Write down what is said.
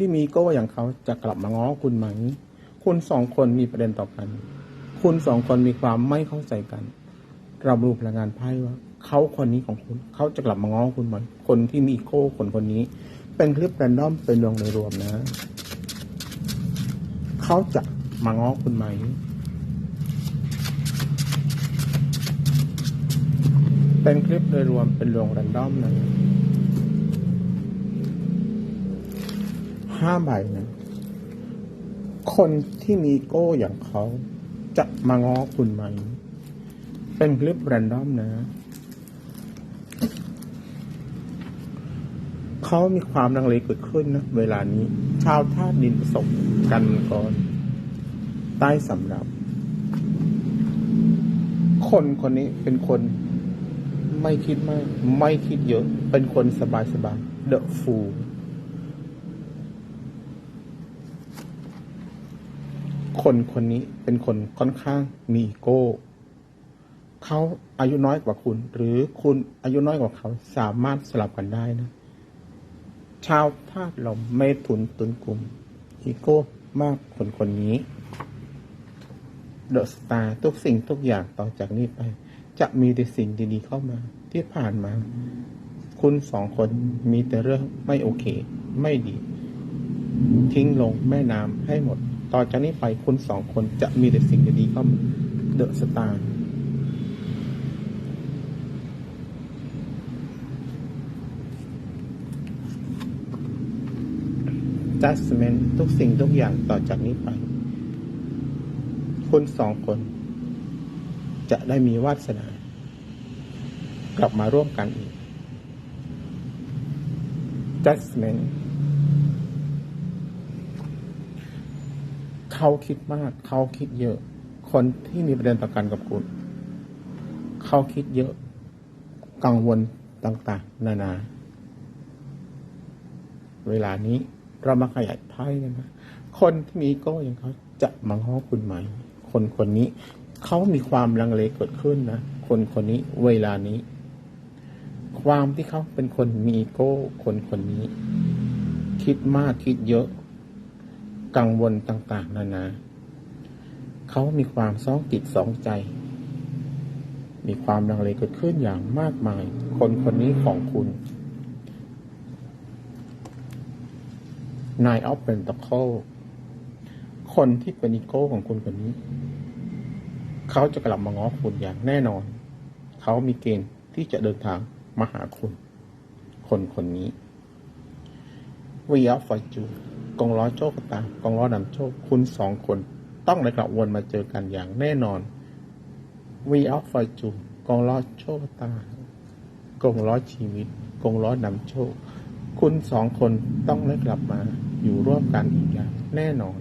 ที่มีโก้อย่างเขาจะกลับมาง้อคุณไหม คุณสองคนมีประเด็นต่อกัน คุณสองคนมีความไม่เข้าใจกัน เราดูพลังงานไพ่ว่าเขาคนนี้ของคุณเขาจะกลับมาง้อคุณไหมคนที่มีโก้คนคนนี้ เป็นคลิปแรนดอมเป็นดวงโดยรวมนะ เขาจะมาง้อคุณไหมเป็นคลิปโดยรวมเป็นดวงแรนดอมนะ ห้าใบนะคนที่มีโก้อย่างเขาจะมาง้อคุณไหม เป็นคลิปแรนดอมนะ เขามีความลังเลเกิดขึ้นนะ เวลานี้ ชาวธาตุดินประสบกันก่อน ใต้สำรับ คนคนนี้เป็นคนไม่คิดมาก ไม่คิดเยอะ เป็นคนสบายสบายเดอะฟู คนคนนี้เป็นคนค่อนข้างมีอีโก้ เขาอายุน้อยกว่าคุณ หรือคุณอายุน้อยกว่าเขาสามารถสลับกันได้นะ ชาวธาตุลมเมถุนตุนกลุ่มอีโก้มากคนคนนี้เดอะสตาร์ทุกสิ่งทุกอย่างต่อจากนี้ไป จะมีแต่สิ่งดีๆเข้ามา ที่ผ่านมา คุณสองคนมีแต่เรื่องไม่โอเค ไม่ดี ทิ้งลงแม่น้ำให้หมด ต่อจากนี้ไปคุณสองคนจะมีแต่สิ่งดีๆเข้ามาเดอะสตาร์จัสเมนทุกสิ่งทุกอย่างต่อจากนี้ไป คุณสองคน จะได้มีวาสนา กลับมาร่วมกันอีก judgment ขาคิดมาก เขาคิดเยอะ คนที่มีประเด็นต่อกันกับคุณ เขาคิดเยอะ กังวลต่าง ๆ นานา เวลานี้เรามาขยายไพ่กันนะคนที่มีโก้อย่างเขาจะมาง้อคุณไหม คนคนนี้เขามีความลังเลเกิดขึ้นนะ คนคนนี้เวลานี้ ความที่เขาเป็นคนมีโก้ คนคนนี้ คิดมากคิดเยอะ กังวลต่างๆ นานา เขามีความสองจิตสองใจ มีความลังเลเกิดขึ้นอย่างมากมาย คนคนนี้ของคุณนายออฟเป็นตะโคคนที่เป็นอีโก้ของคุณคนนี้ เขาจะกลับมาง้อคุณอย่างแน่นอน เขามีเกณฑ์ที่จะเดินทางมาหาคุณ คนคนนี้วีออฟฟอร์จู กองล้อโชคตากองล้อนำโชค คุณสองคน ต้องได้กลับวนมาเจอกันอย่างแน่นอนวีออฟฟอร์จูกองล้อโชคตากองล้อชีวิต กองล้อนำโชค คุณสองคนต้องได้กลับมาอยู่ร่วมกันอีกอย่างแน่นอน